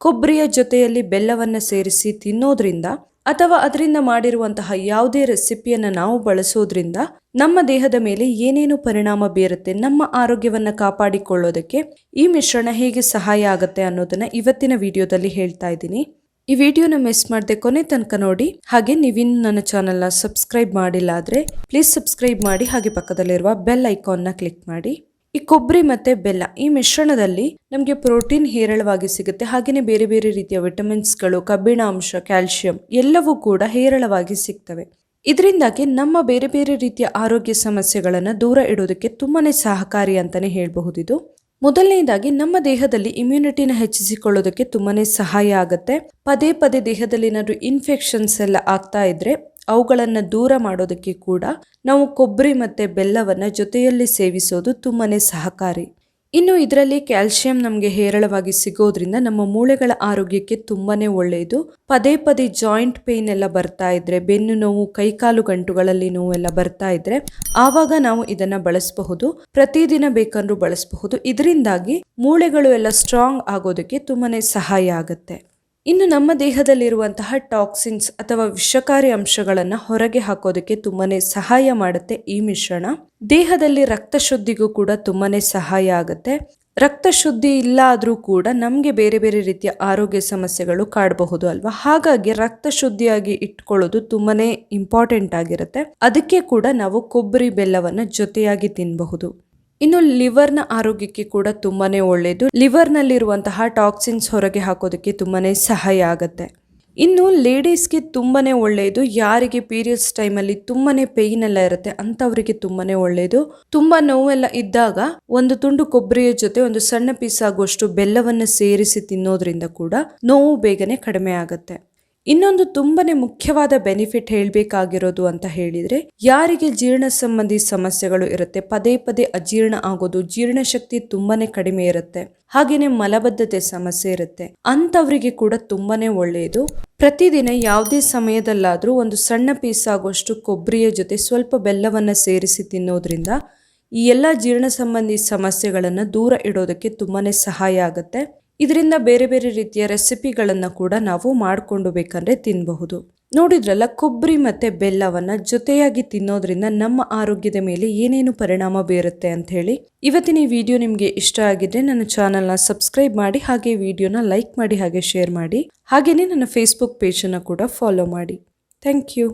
ಕೊಬ್ಬರಿಯ ಜೊತೆಯಲ್ಲಿ ಬೆಲ್ಲವನ್ನು ಸೇರಿಸಿ ತಿನ್ನೋದ್ರಿಂದ ಅಥವಾ ಅದರಿಂದ ಮಾಡಿರುವಂತಹ ಯಾವುದೇ ರೆಸಿಪಿಯನ್ನು ನಾವು ಬಳಸೋದ್ರಿಂದ ನಮ್ಮ ದೇಹದ ಮೇಲೆ ಏನೇನು ಪರಿಣಾಮ ಬೀರುತ್ತೆ, ನಮ್ಮ ಆರೋಗ್ಯವನ್ನು ಕಾಪಾಡಿಕೊಳ್ಳೋದಕ್ಕೆ ಈ ಮಿಶ್ರಣ ಹೇಗೆ ಸಹಾಯ ಆಗುತ್ತೆ ಅನ್ನೋದನ್ನ ಇವತ್ತಿನ ವಿಡಿಯೋದಲ್ಲಿ ಹೇಳ್ತಾ ಇದ್ದೀನಿ. ಈ ವಿಡಿಯೋನ ಮಿಸ್ ಮಾಡದೆ ಕೊನೆ ತನಕ ನೋಡಿ. ಹಾಗೆ ನೀವಿನ್ನು ನನ್ನ ಚಾನಲ್ನ ಸಬ್ಸ್ಕ್ರೈಬ್ ಮಾಡಿಲ್ಲ ಆದರೆ, ಪ್ಲೀಸ್ ಸಬ್ಸ್ಕ್ರೈಬ್ ಮಾಡಿ ಹಾಗೆ ಪಕ್ಕದಲ್ಲಿರುವ ಬೆಲ್ ಐಕಾನ್ನ ಕ್ಲಿಕ್ ಮಾಡಿ. ಈ ಕೊಬ್ಬರಿ ಮತ್ತು ಬೆಲ್ಲ ಈ ಮಿಶ್ರಣದಲ್ಲಿ ನಮಗೆ ಪ್ರೋಟೀನ್ ಹೇರಳವಾಗಿ ಸಿಗುತ್ತೆ. ಹಾಗೆಯೇ ಬೇರೆ ಬೇರೆ ರೀತಿಯ ವಿಟಮಿನ್ಸ್ಗಳು, ಕಬ್ಬಿಣಾಂಶ ಕ್ಯಾಲ್ಸಿಯಂ ಎಲ್ಲವೂ ಕೂಡ ಹೇರಳವಾಗಿ ಸಿಗ್ತವೆ. ಇದರಿಂದಾಗಿ ನಮ್ಮ ಬೇರೆ ಬೇರೆ ರೀತಿಯ ಆರೋಗ್ಯ ಸಮಸ್ಯೆಗಳನ್ನು ದೂರ ಇಡೋದಕ್ಕೆ ತುಂಬಾ ಸಹಕಾರಿ ಅಂತಲೇ ಹೇಳಬಹುದಿದು. ಮೊದಲನೇದಾಗಿ ನಮ್ಮ ದೇಹದಲ್ಲಿ ಇಮ್ಯುನಿಟಿನ ಹೆಚ್ಚಿಸಿಕೊಳ್ಳೋದಕ್ಕೆ ತುಂಬಾ ಸಹಾಯ ಆಗುತ್ತೆ. ಪದೇ ಪದೇ ದೇಹದಲ್ಲಿ ಏನಾದರೂ ಇನ್ಫೆಕ್ಷನ್ಸ್ ಎಲ್ಲ ಆಗ್ತಾ ಇದ್ರೆ ಅವುಗಳನ್ನು ದೂರ ಮಾಡೋದಕ್ಕೆ ಕೂಡ ನಾವು ಕೊಬ್ಬರಿ ಮತ್ತು ಬೆಲ್ಲವನ್ನು ಜೊತೆಯಲ್ಲಿ ಸೇವಿಸೋದು ತುಂಬಾ ಸಹಕಾರಿ. ಇನ್ನು ಇದರಲ್ಲಿ ಕ್ಯಾಲ್ಸಿಯಂ ನಮಗೆ ಹೇರಳವಾಗಿ ಸಿಗೋದ್ರಿಂದ ನಮ್ಮ ಮೂಳೆಗಳ ಆರೋಗ್ಯಕ್ಕೆ ತುಂಬಾ ಒಳ್ಳೆಯದು ಪದೇ ಪದೇ ಜಾಯಿಂಟ್ ಪೇನ್ ಎಲ್ಲ ಬರ್ತಾ ಇದ್ರೆ, ಬೆನ್ನು ನೋವು, ಕೈಕಾಲು ಗಂಟುಗಳಲ್ಲಿ ನೋವು ಎಲ್ಲ ಬರ್ತಾ ಇದ್ರೆ ಆವಾಗ ನಾವು ಇದನ್ನ ಬಳಸಬಹುದು. ಪ್ರತಿದಿನ ಬೇಕಂದ್ರೂ ಬಳಸಬಹುದು. ಇದರಿಂದಾಗಿ ಮೂಳೆಗಳು ಎಲ್ಲ ಸ್ಟ್ರಾಂಗ್ ಆಗೋದಕ್ಕೆ ತುಂಬಾನೇ ಸಹಾಯ ಆಗುತ್ತೆ. ಇನ್ನು ನಮ್ಮ ದೇಹದಲ್ಲಿರುವಂತಹ ಟಾಕ್ಸಿನ್ಸ್ ಅಥವಾ ವಿಷಕಾರಿ ಅಂಶಗಳನ್ನು ಹೊರಗೆ ಹಾಕೋದಕ್ಕೆ ತುಂಬಾನೇ ಸಹಾಯ ಮಾಡುತ್ತೆ ಈ ಮಿಶ್ರಣ. ದೇಹದಲ್ಲಿ ರಕ್ತ ಶುದ್ಧಿಗೂ ಕೂಡ ತುಂಬಾನೇ ಸಹಾಯ ಆಗುತ್ತೆ. ರಕ್ತ ಶುದ್ಧಿ ಇಲ್ಲ ಆದ್ರೂ ಕೂಡ ನಮಗೆ ಬೇರೆ ಬೇರೆ ರೀತಿಯ ಆರೋಗ್ಯ ಸಮಸ್ಯೆಗಳು ಕಾಡಬಹುದು ಅಲ್ವಾ? ಹಾಗಾಗಿ ರಕ್ತ ಶುದ್ಧಿಯಾಗಿ ಇಟ್ಕೊಳ್ಳೋದು ತುಂಬಾನೇ ಇಂಪಾರ್ಟೆಂಟ್ ಆಗಿರುತ್ತೆ. ಅದಕ್ಕೆ ಕೂಡ ನಾವು ಕೊಬ್ಬರಿ ಬೆಲ್ಲವನ್ನು ಜೊತೆಯಾಗಿ ತಿನ್ನಬಹುದು ಇನ್ನು ಲಿವರ್ನ ಆರೋಗ್ಯಕ್ಕೆ ಕೂಡ ತುಂಬಾನೇ ಒಳ್ಳೆಯದು ಲಿವರ್ನಲ್ಲಿರುವಂತಹ ಟಾಕ್ಸಿನ್ಸ್ ಹೊರಗೆ ಹಾಕೋದಕ್ಕೆ ತುಂಬಾನೇ ಸಹಾಯ ಆಗುತ್ತೆ. ಇನ್ನು ಲೇಡೀಸ್ಗೆ ತುಂಬಾನೇ ಒಳ್ಳೆಯದು ಯಾರಿಗೆ ಪೀರಿಯಡ್ಸ್ ಟೈಮಲ್ಲಿ ತುಂಬಾನೇ ಪೇಯ್ನ್ ಎಲ್ಲ ಇರುತ್ತೆ ಅಂಥವರಿಗೆ ತುಂಬಾನೇ ಒಳ್ಳೆಯದು ತುಂಬಾ ನೋವೆಲ್ಲ ಇದ್ದಾಗ ಒಂದು ತುಂಡು ಕೊಬ್ಬರಿಯ ಜೊತೆ ಒಂದು ಸಣ್ಣ ಪೀಸ್ ಆಗುವಷ್ಟು ಬೆಲ್ಲವನ್ನು ಸೇರಿಸಿ ತಿನ್ನೋದ್ರಿಂದ ಕೂಡ ನೋವು ಬೇಗನೆ ಕಡಿಮೆ ಆಗುತ್ತೆ. ಇನ್ನೊಂದು ತುಂಬಾನೇ ಮುಖ್ಯವಾದ ಬೆನಿಫಿಟ್ ಹೇಳಬೇಕಾಗಿರೋದು ಅಂತ ಹೇಳಿದ್ರೆ, ಯಾರಿಗೆ ಜೀರ್ಣ ಸಂಬಂಧಿ ಸಮಸ್ಯೆಗಳು ಇರುತ್ತೆ, ಪದೇ ಪದೇ ಅಜೀರ್ಣ ಆಗೋದು ಜೀರ್ಣಶಕ್ತಿ ತುಂಬಾನೇ ಕಡಿಮೆ ಇರುತ್ತೆ, ಹಾಗೇನೆ ಮಲಬದ್ಧತೆ ಸಮಸ್ಯೆ ಇರುತ್ತೆ ಅಂತವರಿಗೆ ಕೂಡ ತುಂಬಾನೇ ಒಳ್ಳೆಯದು ಪ್ರತಿದಿನ ಯಾವುದೇ ಸಮಯದಲ್ಲಾದ್ರೂ ಒಂದು ಸಣ್ಣ ಪೀಸ್ ಆಗುವಷ್ಟು ಕೊಬ್ಬರಿಯ ಜೊತೆ ಸ್ವಲ್ಪ ಬೆಲ್ಲವನ್ನ ಸೇರಿಸಿ ತಿನ್ನೋದ್ರಿಂದ ಈ ಎಲ್ಲ ಜೀರ್ಣ ಸಂಬಂಧಿ ಸಮಸ್ಯೆಗಳನ್ನು ದೂರ ಇಡೋದಕ್ಕೆ ತುಂಬಾನೇ ಸಹಾಯ ಆಗುತ್ತೆ. ಇದರಿಂದ ಬೇರೆ ಬೇರೆ ರೀತಿಯ ರೆಸಿಪಿಗಳನ್ನು ಕೂಡ ನಾವು ಮಾಡಿಕೊಂಡು ಬೇಕಂದರೆ ತಿನ್ನಬಹುದು ನೋಡಿದ್ರಲ್ಲ, ಕೊಬ್ಬರಿ ಮತ್ತು ಬೆಲ್ಲವನ್ನು ಜೊತೆಯಾಗಿ ತಿನ್ನೋದ್ರಿಂದ ನಮ್ಮ ಆರೋಗ್ಯದ ಮೇಲೆ ಏನೇನು ಪರಿಣಾಮ ಬೀರುತ್ತೆ ಅಂತ ಹೇಳಿ ಇವತ್ತಿನ ಈ ವಿಡಿಯೋ ನಿಮಗೆ ಇಷ್ಟ ಆಗಿದ್ರೆ ನನ್ನ ಚಾನಲ್ನ ಸಬ್ಸ್ಕ್ರೈಬ್ ಮಾಡಿ, ಹಾಗೆ ವಿಡಿಯೋನ ಲೈಕ್ ಮಾಡಿ, ಹಾಗೆ ಶೇರ್ ಮಾಡಿ ಹಾಗೆಯೇ ನನ್ನ ಫೇಸ್ಬುಕ್ ಪೇಜನ್ನು ಕೂಡ ಫಾಲೋ ಮಾಡಿ. Thank you